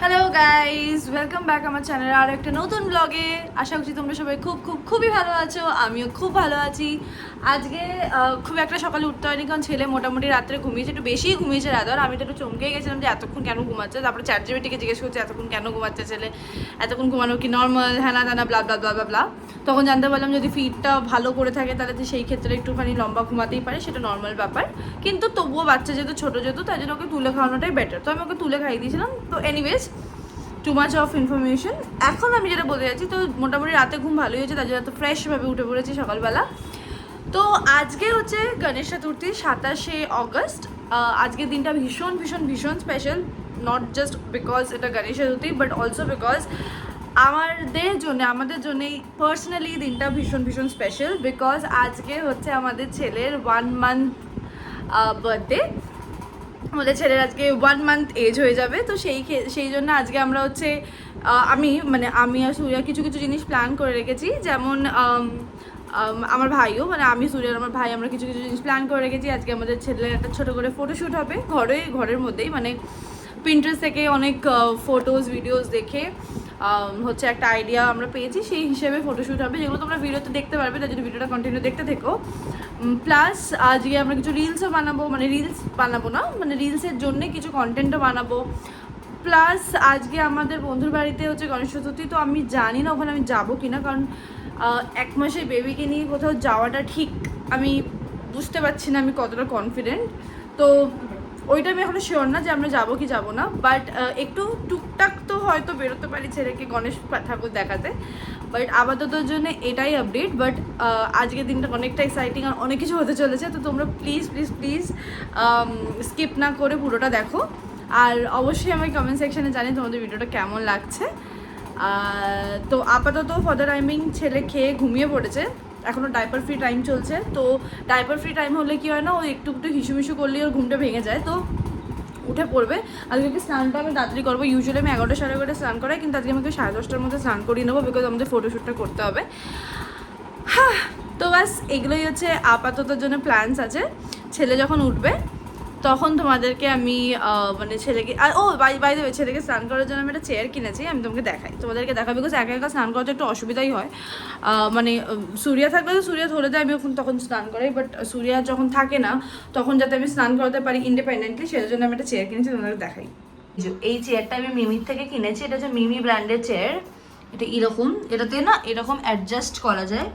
Hello guys welcome back আমার চ্যানেলে আর একটা নতুন ব্লগে আশা করছি তোমরা সবাই খুব খুব, খুবই ভালো আছো। আমিও খুব ভালো আছি। আজকে খুব একটা সকালে উঠতে হয়নি কারণ ছেলে মোটামুটি রাত্রে ঘুমিয়েছে। একটু বেশিই ঘুমিয়েছে রাদার আমি তো একটু চমকে গেছিলাম যে এতক্ষণ কেন ঘুমাচ্ছে? তারপরে চ্যাট জিবিটিকে জিজ্ঞেস করছে, এতক্ষণ কেন ঘুমাচ্ছে ছেলে? এতক্ষণ ঘুমানো কি নর্মাল হ্যানা blah blah blah blah blah তখন জানতে পারলাম যদি ফিটটা ভালো করে থাকে, তাহলে তো সেই ক্ষেত্রে একটুখানি লম্বা ঘুমাতেই পারে। সেটা নর্মাল ব্যাপার। কিন্তু তবুও বাচ্চা যেহেতু ছোটো যেহেতু, তাই জন্য ওকে তুলে খাওয়ানোটাই বেটার তো আমি ওকে তুলে খাইয়ে দিয়েছিলাম। তো anyways too much of information এখন আমি যেটা বলতে যাচ্ছি তো মোটামুটি রাতে ঘুম ভালোই হয়েছে, তার জন্য এত ফ্রেশভাবে উঠে পড়েছি সকালবেলা। তো আজকে হচ্ছে গণেশ চতুর্থী, সাতাশে অগস্ট। আজকের দিনটা ভীষণ ভীষণ ভীষণ স্পেশাল নট জাস্ট বিকজ এটা Ganesh Chaturthi but also because আমাদের জন্য, আমাদের জন্যই পার্সোনালি দিনটা ভীষণ ভীষণ স্পেশাল বিকজ আজকে হচ্ছে আমাদের ছেলের ওয়ান মান্থ বার্থডে আমাদের ছেলের আজকে ওয়ান মান্থ এজ হয়ে যাবে তো সেই সেই জন্য আজকে আমরা হচ্ছে আমি মানে আমি আর সূর্যা কিছু কিছু জিনিস প্ল্যান করে রেখেছি। যেমন আম, আম, আমার ভাইও মানে আমি সূর্যের আমার ভাই আমরা কিছু কিছু জিনিস প্ল্যান করে রেখেছি। আজকে আমাদের ছেলের একটা ছোটো করে ফটোশ্যুট হবে ঘরে ঘরের মধ্যেই মানে প্রিন্টার্স থেকে অনেক ফটোজ ভিডিওস দেখে। হচ্ছে একটা আইডিয়া আমরা পেয়েছি, সেই হিসেবে ফটোশ্যুট হবে, যেগুলো তোমরা ভিডিওতে দেখতে পারবে, তার জন্য ভিডিওটা কন্টিনিউ দেখতে থেকো। প্লাস আজকে আমরা কিছু রিলসও বানাবো মানে রিলস বানাবো না মানে রিলসের জন্য কিছু কন্টেন্টও বানাবো। প্লাস আজকে আমাদের বন্ধুর বাড়িতে হচ্ছে গণেশ চতুর্থী, তো আমি জানি না ওখানে আমি যাব কিনা, কারণ এক মাসে বেবিকে নিয়ে কোথাও যাওয়াটা ঠিক আমি বুঝতে পারছি না, আমি কতটা কনফিডেন্ট তো ওইটা আমি এখনও শিওর না যে আমরা যাব কি যাব না বাট একটু টুকটাক তো হয়তো বেরোতে পারি ছেলেকে গণেশ ঠাকুর দেখাতে বাট আপাততর জন্য এটাই আপডেট বাট আজকের দিনটা অনেকটা এক্সাইটিং আর অনেক কিছু হতে চলেছে, তো তোমরা প্লিজ প্লিজ প্লিজ স্কিপ না করে পুরোটা দেখো, আর অবশ্যই আমাকে কমেন্ট সেকশানে জানি তোমাদের ভিডিওটা কেমন লাগছে তো আপাতত ফর দ্য টাইমিং ছেলে খেয়ে ঘুমিয়ে পড়েছে এখনও ডাইপার ফ্রি টাইম চলছে। তো ডাইপার ফ্রি টাইম হলে কি হয় না, ও একটু একটু হিসুমিশু করলেই ওর ঘুমটা ভেঙে যায়। তো উঠে পড়বে। আজকে স্নানটা আমি তাড়াতাড়ি করব। ইউজুয়ালি আমি এগারোটা সাড়ে এগারোটা স্নান করাই, কিন্তু আজকে আমাকে সাড়ে দশটার মধ্যে স্নান করিয়ে নেব বিকজ আমাদের ফটোশ্যুটটা করতে হবে। হ্যাঁ তো ব্যাস, এগুলোই হচ্ছে আপাততর জন্য প্ল্যান্স আছে। ছেলে যখন উঠবে তখন তোমাদেরকে আমি মানে ছেলেকে ও বাই বাই দেবে ছেলেকে স্নান করার জন্য আমি একটা চেয়ার কিনেছি, আমি তোমাকে দেখাই। তোমাদেরকে দেখাই বিকজ একা একা স্নান করতে একটু অসুবিধাই হয়। মানে সূর্যা থাকলে তো সূর্যা ধরে দেয় আমি তখন স্নান করাই বাট সূর্যা যখন থাকে না, তখন যাতে আমি স্নান করাতে পারি ইন্ডিপেন্ডেন্টলি সেটার জন্য আমি একটা চেয়ার কিনেছি তোমাদের দেখাই। এই চেয়ারটা আমি মিমির থেকে কিনেছি, এটা হচ্ছে মিমি ব্র্যান্ডের চেয়ার এটা এরকম, এটাতে না এরকম অ্যাডজাস্ট করা যায়।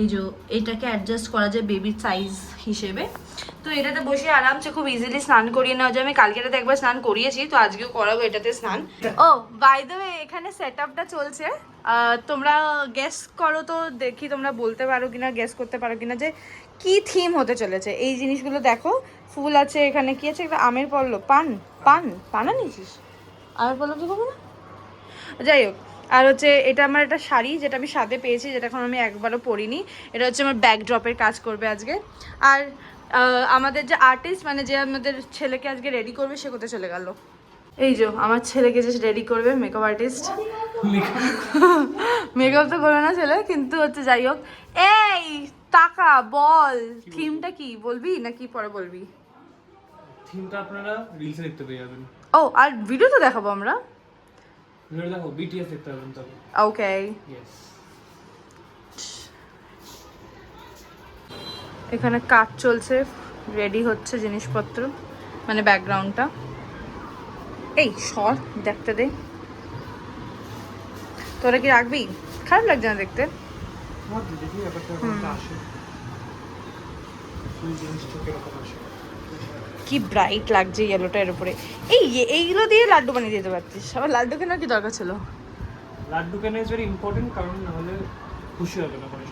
এই যে, এটাকে অ্যাডজাস্ট করা যায় বেবির সাইজ হিসেবে। তো এটাতে বসে আরামসে খুব ইজিলি স্নান করিয়ে নেওয়া যায়। আমি কালকে এটাতে একবার স্নান করিয়েছি তো আজকেও করাবো এটাতে স্নান। ও বাই দ্য ওয়ে এখানে সেট আপটা চলছে তোমরা গেস করো তো দেখি তোমরা বলতে পারো কিনা গেস করতে পারো কিনা যে কি থিম হতে চলেছে। এই জিনিসগুলো দেখো ফুল আছে এখানে কি আছে? একটা আমের পল্লব পান পান পান নিয়েছিস আমের পল্লব তো করব না? যাই হোক আর হচ্ছে এটা আমার একটা শাড়ি যেটা আমি সাথে পেয়েছি যেটা এখন আমি একবারও পরিনি। এটা হচ্ছে আমার ব্যাকড্রপের কাজ করবে আজকে। আর আমাদের যে আর্টিস্ট মানে যে আমাদের ছেলেকে আজকে রেডি করবে সে কোথায় চলে গেল? এই যে আমার ছেলেকে যে রেডি করবে মেকআপ আর্টিস্ট মেকআপ তো করবে না ছেলে কিন্তু হচ্ছে যাই হোক। এই টাকা বল। থিমটা কি? বলবি নাকি পরে বলবি? থিমটা আপনারা রিলসে দেখতে পেয়ে যাবেন। ও আর ভিডিও তো দেখাবো আমরা। ভিডিও দেখো বিটিএস দেখতে পাবেন তবে ওকে ইয়েস এখানে কাজ চলছে রেডি হচ্ছে জিনিসপত্র মানে ব্যাকগ্রাউন্ডটা এই সর দেখতে দে। তোরা কি রাখবি? খারাপ লাগছে না দেখতে? কি ব্রাইট লাগছে ইয়েলোটার উপরে। এই এইগুলো দিয়ে লাড্ডু বানিয়ে দিতে পারতিস। আবার লাড্ডু কেনার কি দরকার ছিল? লাড্ডু কেন ইজ ভেরি ইম্পর্টেন্ট কারণ নাহলে খুশি হবে না গণেশ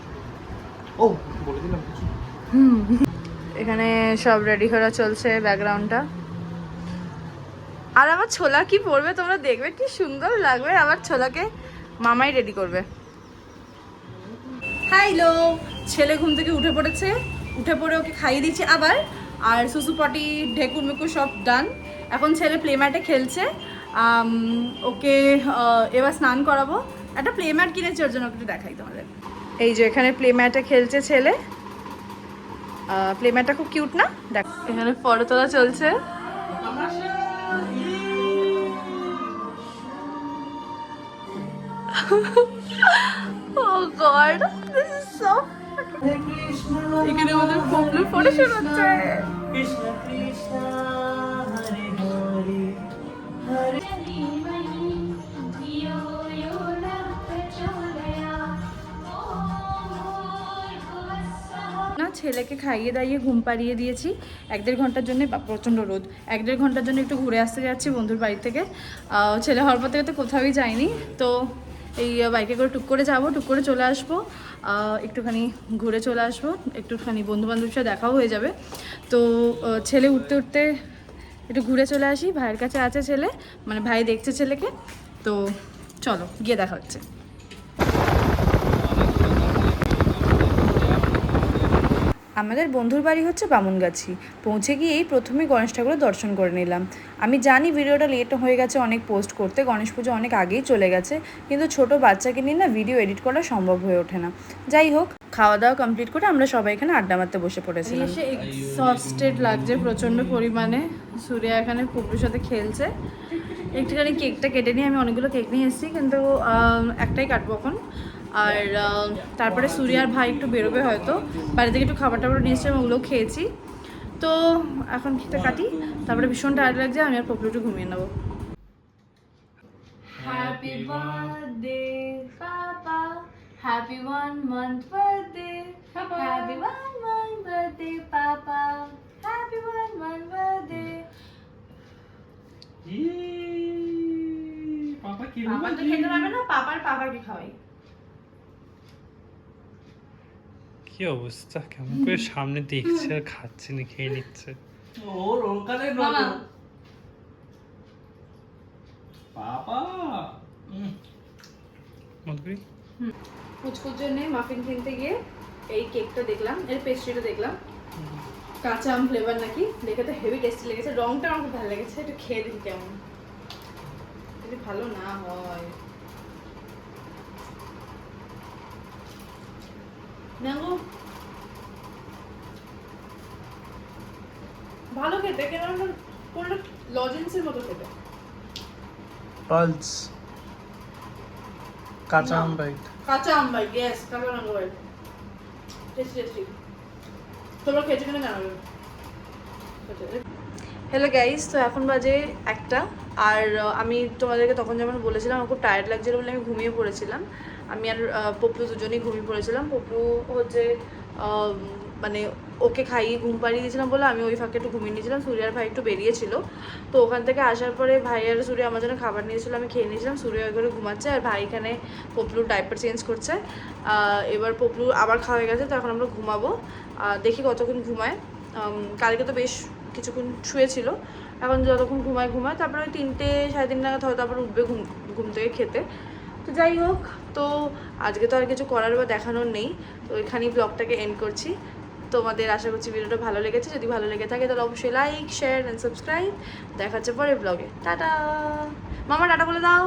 ও। বলে দিলাম কিছু। এখানে সব রেডি করা চলছে ব্যাকগ্রাউন্ডটা আর আমার ছোলা কি পরবে তোমরা দেখবে কি সুন্দর লাগবে। আমার ছোলাকে মামাই রেডি করবে। হ্যালো ছেলে ঘুম থেকে উঠে পড়েছে। উঠে পড়ে ওকে খাইয়ে দিয়েছি আবার। আর সুসুপটি ঢেকুর মেকুর সব ডান এখন ছেলে প্লে ম্যাটে খেলছে। ওকে এবার স্নান করাবো। একটা প্লে ম্যাট কিনেছি ওর জন্য একটু দেখাই তোমাদের। এই যে এখানে প্লে ম্যাটে খেলছে ছেলে। প্লেম্যাটটা খুব কিউট না? দেখ। এখানে ফটো তোলা চলছে। Oh এখানে আমাদের ফোন ফটো শোনাচ্ছে কৃষ্ণ কৃষ্ণ ছেলেকে খাইয়ে দাইয়ে ঘুম পাড়িয়ে দিয়েছি। এক দেড় ঘণ্টার জন্য প্রচণ্ড রোদ। এক দেড় ঘণ্টার জন্য একটু ঘুরে আসতে যাচ্ছি বন্ধুর বাড়ি থেকে। ছেলে হওয়ার পর থেকে তো কোথাওই যাইনি। তো এই বাইকে করে টুক করে যাব, টুক করে চলে আসব। একটুখানি ঘুরে চলে আসব। একটুখানি বন্ধু বান্ধবের সাথে দেখাও হয়ে যাবে। তো ছেলে উঠতে উঠতে একটু ঘুরে চলে আসি। ভাইয়ের কাছে আছে ছেলে মানে ভাই দেখছে ছেলেকে। তো চলো, গিয়ে দেখা হচ্ছে। আমাদের বন্ধুর বাড়ি হচ্ছে বামুনগাছি। পৌঁছে গিয়েই প্রথমে গণেশ ঠাকুরের দর্শন করে নিলাম। আমি জানি ভিডিওটা লেট হয়ে গেছে, অনেক পোস্ট করতে, গণেশ পুজো অনেক আগেই চলে গেছে, কিন্তু ছোট বাচ্চাকে নিয়ে না ভিডিও এডিট করা সম্ভব হয়ে ওঠে না। যাই হোক খাওয়া দাওয়া কমপ্লিট করে আমরা সবাই এখানে আড্ডা মারতে বসে পড়েছিলাম। এসে এক্সস্টেড লাগছে প্রচণ্ড পরিমাণে। সূর্যা এখানে পুকুরের সাথে খেলছে। একটুখানি কেকটা কেটে নিয়ে আমি অনেকগুলো কেক নিয়ে এসেছি, কিন্তু একটাই কাটবো এখন। আর তারপরে সূর্যার ভাই একটু বেরোবে হয়তো। বাড়ি থেকে একটু খাবার টাবার নিয়ে এসেছিলাম ওগুলো খেয়েছি। তো এখন খেতে কাটি তারপরে ভীষণ টায়ার্ড লাগছে আমি আর পপলু একটু ঘুমিয়ে নেব। Happy birthday papa happy one month birthday happy one month birthday papa happy one month birthday papa কি পাপা তো খেতে পারবে না পাপার পাপাকে খাওয়াই কি অবস্থা? কেমন করে সামনে দেখছে আর খাচ্ছে না খেয়ে নিচ্ছে। পাপা জন্য মাফিন কিনতে গিয়ে এই কেকটা দেখলাম এর পেস্ট্রিটা দেখলাম। কাঁচা আম ফ্লেভার নাকি? দেখে তো হেভি টেস্টি লেগেছে রংটা আমার খুব ভালো লেগেছে একটু খেয়ে দেখি কেমন। যদি ভালো না হয়। ম্যাঙ্গো ভালো খেতে কেন কোনো লজেন্সের মতো খেতে। পালস। কাঁচা আম বাইট কাঁচা আম ভাই গ্যাস কাঁচা ম্যাঙ্গো ভাই টেস্টি টেস্টি তোমরা খেয়েছো কিনা জানাবে হ্যালো গাইস তো এখন বাজে একটা। আর আমি তোমাদেরকে তখন যেমন বলেছিলাম খুব টায়ার্ড লাগছিল বলে আমি ঘুমিয়ে পড়েছিলাম। আমি আর পপলু দুজনেই ঘুমিয়ে পড়েছিলাম। পপলু হচ্ছে মানে ওকে খাইয়ে ঘুম পাড়িয়ে দিয়েছিলাম বলে আমি ওই ফাঁকে একটু ঘুমিয়ে নিয়েছিলাম। সূর্যার ভাই একটু বেরিয়েছিল। তো ওখান থেকে আসার পরে ভাই আর সূর্য আমার জন্য খাবার নিয়েছিল, আমি খেয়ে নিয়েছিলাম। সূর্য ঘরে ঘুমাচ্ছে আর ভাই এখানে পপলুর ডাইপার চেঞ্জ করছে। এবার পপলু আবার খাওয়া হয়ে গেছে, তো এখন আমরা ঘুমাবো। দেখি কতক্ষণ ঘুমায়। কালকে তো বেশ কিছুক্ষণ শুয়েছিল। এখন যতক্ষণ ঘুমায় ঘুমায়, তারপরে ওই তিনটে, সাড়ে তিন নাগাদ হয় তারপর উঠবে ঘুম ঘুম থেকে খেতে। তো যাই হোক, তো আজকে তো আর কিছু করার বা দেখানোর নেই। তো এখানেই ব্লগটাকে এন্ড করছি। তোমাদের আশা করছি ভিডিওটা ভালো লেগেছে। যদি ভালো লেগে থাকে, তাহলে অবশ্যই লাইক শেয়ার অ্যান্ড সাবস্ক্রাইব দেখা হচ্ছে পরের ব্লগে টাটা! মামা, টাটা বলে দাও।